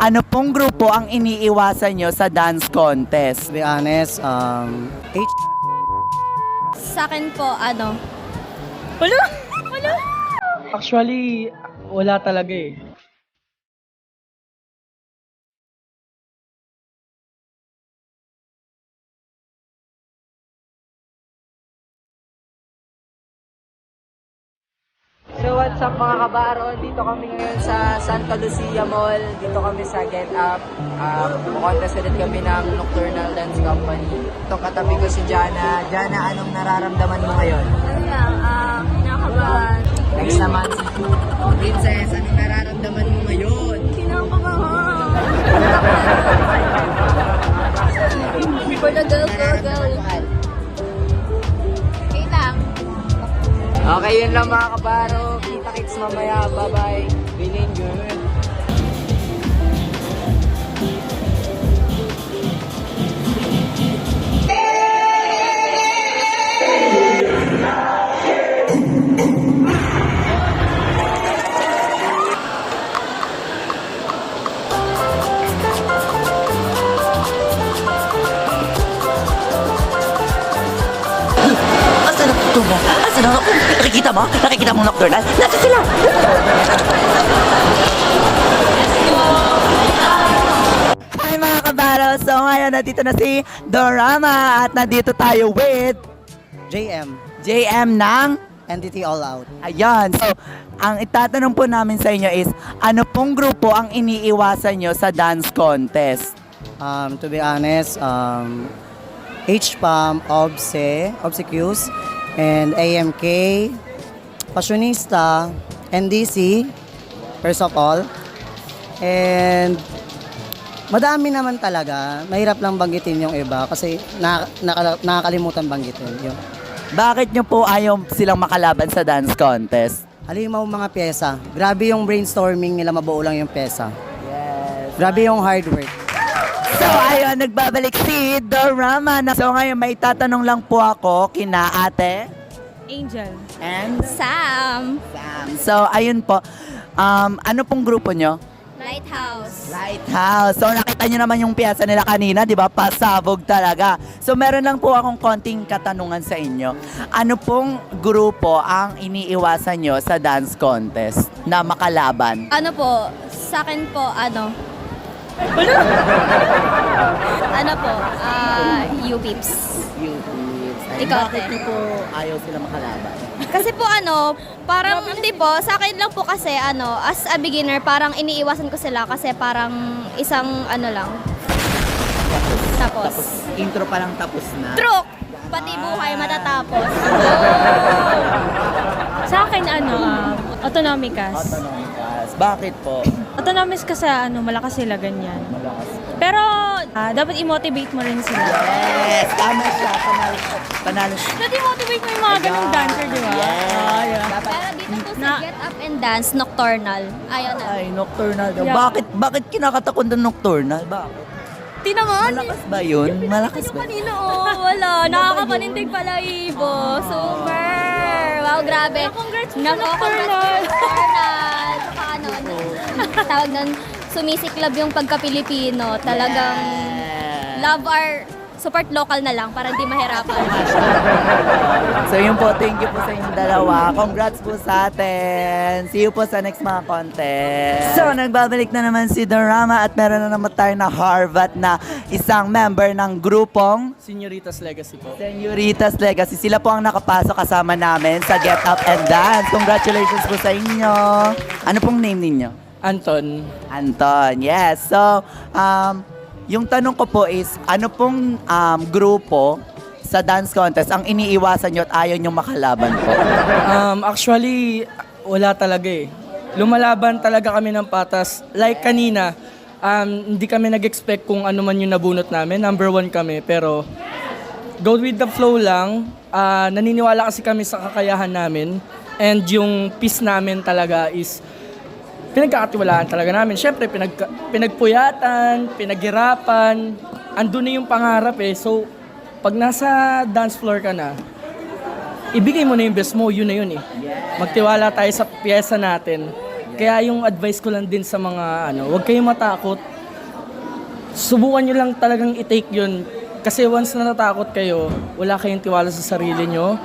ano pong grupo ang iniiwasan nyo sa dance contest? To be honest, um, H Sa akin po, ano? Wala! Wala! Actually, wala talaga eh. What's up mga kabaron? Dito kami ngayon sa Santa Lucia Mall. Dito kami sa Get Up. Um, Kukontest ulit kami ng Nocturnal Dance Company. Itong katabi ko si Jana. Jana, anong nararamdaman mo ngayon? Ano lang, um, nakakabahan. Next naman si Princess, anong nararamdaman mo ngayon? Kinakabahan. For the girl, girl, girl. Okay, yun lang mga kabaro. Mamaya. Bye-bye. Feeling good. Asa na nocturnal? Oh, nakikita mo? Nakikita mo nocturnal? Nasa sila? Hi mga kabaro! So ngayon nandito na si Dorama at nandito tayo with JM, JM ng Entity All Out. Ayan. So, ang itatanong po namin sa inyo is, ano pong grupo ang iniiwasan nyo sa dance contest? Um, to be honest, um, HPAM, OBSE, Obsequious, and AMK, Passionista, NDC, first of all. And madami naman talaga. Mahirap lang banggitin yung iba kasi na, naka- nakakalimutan banggitin. Yun. Bakit nyo po ayaw silang makalaban sa dance contest? Halimaw mga pyesa. Grabe yung brainstorming nila, mabuo lang yung pyesa. Yes. Grabe yung hard work. So, ayun, nagbabalik si Dorama. Na- So, ngayon, may tatanong lang po ako kina ate Angel. and Sam. Sam. So, ayun po. Um, ano pong grupo nyo? Lighthouse. Lighthouse. So nakita nyo naman yung piyesa nila kanina, di ba? Pasabog talaga. So meron lang po akong konting katanungan sa inyo. Ano pong grupo ang iniiwasan nyo sa dance contest na makalaban? Ano po, sa akin po, ano? ano po, ah, U-Pips. Ikaw, Bakit te. po ayaw sila makalaban? Kasi po ano, parang hindi po, sa akin lang po kasi ano, as a beginner, parang iniiwasan ko sila kasi parang isang ano lang. Tapos, intro pa lang tapos na. truk! Pati buhay matatapos. Sa akin, ano, um, autonomicas. Autonomicas. Bakit po? Autonomous kasi, ano, malakas sila, ganyan. Malakas. Pero, ah, dapat i-motivate mo rin sila. Yes! Tama siya. Panalo siya. Panalo siya. Dapat i-motivate mo yung mga ganong dancer, di ba? Yes. Ah, yeah. Dapat Pero dito po sa Na- Get Up and Dance, Nocturnal. Ayaw na. Ay, nocturnal daw. Yeah. Bakit, bakit kinakatakot ng nocturnal? Bakit? Di naman. Malakas ba yun? Malakas Yung ba? kanina, oh, wala. Nakakapanindig pala, Ibo. Super. Wow, grabe. Congrats po sa Nocturnal. sa Nocturnal. Tawag nun, sumisiklab yung pagka-Pilipino. Talagang love our support local na lang para hindi mahirapan. So yun po, thank you po sa inyong dalawa. Congrats po sa atin. See you po sa next mga contest. So, nagbabalik na naman si Dorama at meron na naman tayo na Harvard na isang member ng grupong Senoritas Legacy po. Senoritas Legacy. Sila po ang nakapasok kasama namin sa Get Up and Dance. Congratulations po sa inyo. Ano pong name ninyo? Anton, Anton, yes. So, um, yung tanong ko po is, ano pong um, grupo sa dance contest ang iniiwasan nyo at ayaw nyo makalaban po? um, actually, wala talaga eh. Lumalaban talaga kami ng patas. Like kanina, um, hindi kami nag-expect kung ano man yung nabunot namin. Number one kami, pero go with the flow lang. Ah, naniniwala kasi kami sa kakayahan namin. And yung peace namin talaga is pinagkakatiwalaan talaga namin. Siyempre, pinag, pinagpuyatan, pinaghirapan, andun na yung pangarap eh. So, pag nasa dance floor ka na, ibigay mo na yung best mo, yun na yun eh. Magtiwala tayo sa pyesa natin. Kaya yung advice ko lang din sa mga ano, huwag kayong matakot. Subukan nyo lang talagang i-take yun. Kasi once na natakot kayo, wala kayong tiwala sa sarili nyo.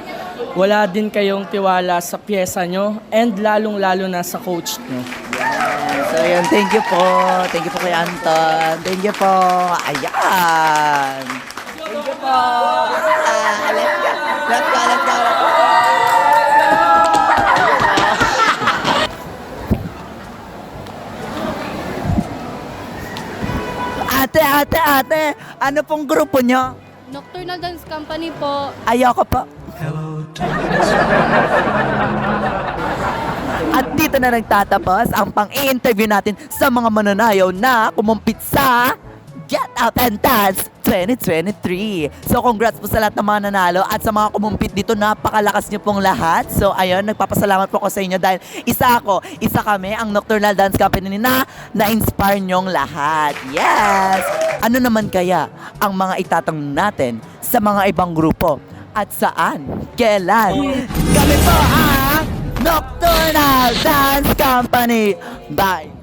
Wala din kayong tiwala sa pyesa nyo. And lalong-lalo na sa coach nyo. So, yun. Thank you po. Thank you po kay Anton. Thank you po. Ayan. Thank you po. Ah. Let's go, let's go. let's go. Ate, ate, ate, ano pong grupo nyo? Nocturnal Dance Company po. Ayoko po. At dito na nagtatapos ang pang-interview natin sa mga mananayaw na kumumpit sa Get Up and Dance 2023. So congrats po sa lahat ng mga nanalo at sa mga kumumpit dito, napakalakas niyo pong lahat. So ayun, nagpapasalamat po ako sa inyo dahil isa ako, isa kami ang Nocturnal Dance Company na na-inspire niyong lahat. Yes! Ano naman kaya ang mga itatanong natin sa mga ibang grupo? At saan? Kailan? Kami po ang Nocturnal Dance Company. Bye!